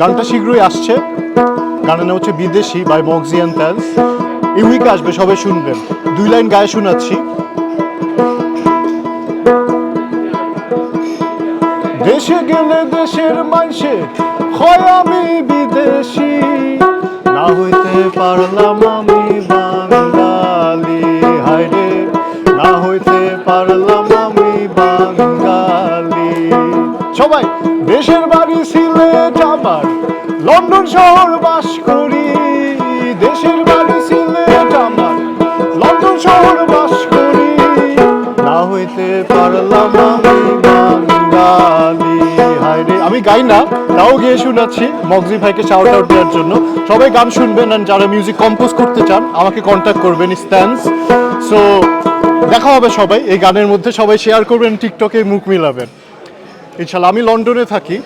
গানটা শীঘ্রই আসছে। গানের নাম হচ্ছে বিদেশি বাই মক্সিয়ান ট্যান্স এই উইকে আসবে, সবাই শুনবেন। দুই লাইন গায়ে শোনাচ্ছি। দেশে গেলে দেশের মানসে হয় আমি বিদেশি। পারলাম আমি বাঙালি। হায়রে, না হইতে পারলাম আমি বাঙালি। সবাই, দেশের বাড়ি সিলেট আমার লন্ডন শহর বাস করি। দেশের বাড়ি সিলেট আমার লন্ডন শহর বাস করি। না হইতে পারলাম আমি বাঙালি। হায়রে আমি গাই না, তাও গিয়ে শোনাচ্ছি মগজি ভাইকে শাউট আউট দেওয়ার জন্য। সবাই গান শুনবেন আর যারা মিউজিক কম্পোজ করতে চান, আমাকে কন্ট্যাক্ট করবেন স্ট্যান্স সো দেখা হবে সবাই, এই গানের মধ্যে সবাই শেয়ার করবেন টিকটকে মুখ মিলাবেন। ইনশাল্লাহ, আমি লন্ডনে থাকি।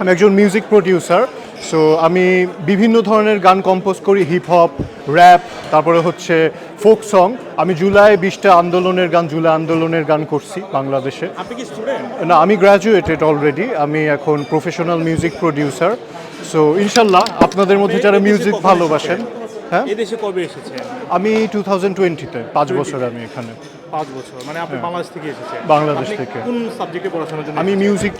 আমি একজন মিউজিক প্রডিউসার সো আমি বিভিন্ন ধরনের গান কম্পোজ করি হিপ হপ র্যাপ তারপরে হচ্ছে ফোক সং আমি জুলাই বিশটা আন্দোলনের গান জুলাই আন্দোলনের গান করছি বাংলাদেশে। না আমি গ্র্যাজুয়েটেড অলরেডি আমি এখন প্রফেশনাল মিউজিক প্রডিউসার সো ইনশাল্লাহ আপনাদের মধ্যে যারা মিউজিক ভালোবাসেন হ্যাঁ? এদেশে দেশে কবে এসেছেন আমি টু থাউজেন্ড টোয়েন্টিতে পাঁচ বছর আমি এখানে। পাঁচ বছর মানে আপনি বাংলাদেশ থেকে এসেছেন। হ্যাঁ। বাংলাদেশ থেকে। কোন সাবজেক্টে পড়াশোনার জন্য আমি মিউজিক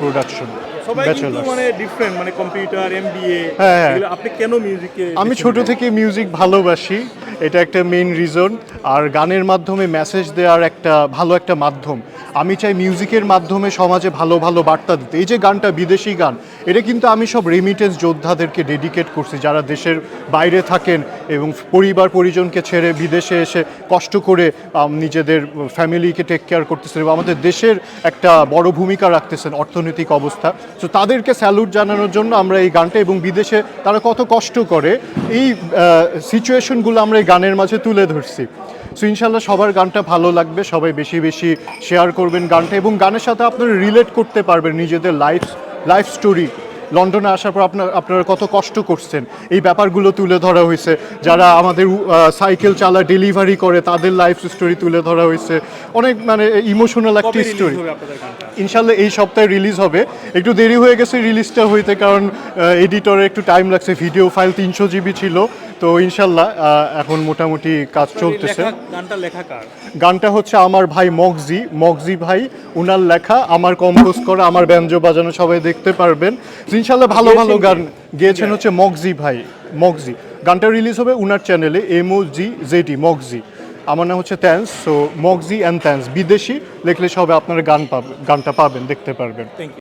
প্রোডাকশন সবাই কিন্তু মানে ডিফারেন্ট মানে কম্পিউটার এমবিএ হ্যাঁ, হ্যাঁ। আপনি কেন মিউজিকে আমি ছোট থেকে মিউজিক ভালোবাসি। এটা একটা মেইন রিজন আর গানের মাধ্যমে মেসেজ দেওয়ার একটা ভালো একটা মাধ্যম। আমি চাই মিউজিকের মাধ্যমে সমাজে ভালো ভালো বার্তা দিতে। এই যে গানটা বিদেশি গান, এটা কিন্তু আমি সব রেমিটেন্স যোদ্ধাদেরকে ডেডিকেট করছি। যারা দেশের বাইরে থাকেন এবং পরিবার, পরিজনকে ছেড়ে বিদেশে এসে কষ্ট করে নিজেদের ফ্যামিলিকে টেক কেয়ার করতেছেন এবং আমাদের দেশের একটা বড় ভূমিকা রাখতেছেন অর্থনৈতিক অবস্থা। তো তাদেরকে স্যালুট জানানোর জন্য আমরা এই গানটা এবং বিদেশে তারা কত কষ্ট করে, এই সিচুয়েশনগুলো আমরা এই গানের মাঝে তুলে ধরছি। সো ইনশাল্লাহ সবার গানটা ভালো লাগবে সবাই বেশি বেশি শেয়ার করবেন গানটা এবং গানের সাথে আপনারা রিলেট করতে পারবেন নিজেদের লাইফ লাইফ স্টোরি লন্ডনে আসার পর আপনার আপনারা কত কষ্ট করছেন। এই ব্যাপারগুলো তুলে ধরা হয়েছে। যারা আমাদের সাইকেল চালা ডেলিভারি করে তাদের লাইফ স্টোরি তুলে ধরা হয়েছে। অনেক মানে ইমোশনাল একটা স্টোরি ইনশাল্লাহ এই সপ্তাহে রিলিজ হবে। একটু দেরি হয়ে গেছে রিলিজটা হইতে কারণ এডিটরে একটু টাইম লাগছে। ভিডিও ফাইল তিনশো জিবি ছিল। তো ইনশাল্লাহ এখন মোটামুটি কাজ চলতেছে। গানটা লেখা কার? গানটা হচ্ছে আমার ভাই মগজি। মগজি ভাই উনার লেখা আমার কম্পোজ করা আমার ব্যঞ্জ বাজানো সবাই দেখতে পারবেন। ইনশাল্লাহ ভালো ভালো গান গেয়েছেন হচ্ছে মগজি ভাই মগজি। গানটা রিলিজ হবে উনার চ্যানেলে এমও জি জেটি মগজি। আমার নাম হচ্ছে ট্যান্স সো মগজি অ্যান্ড ট্যান্স বিদেশি লেখলে সবে আপনারা গান পাবেন গানটা পাবেন দেখতে পারবেন।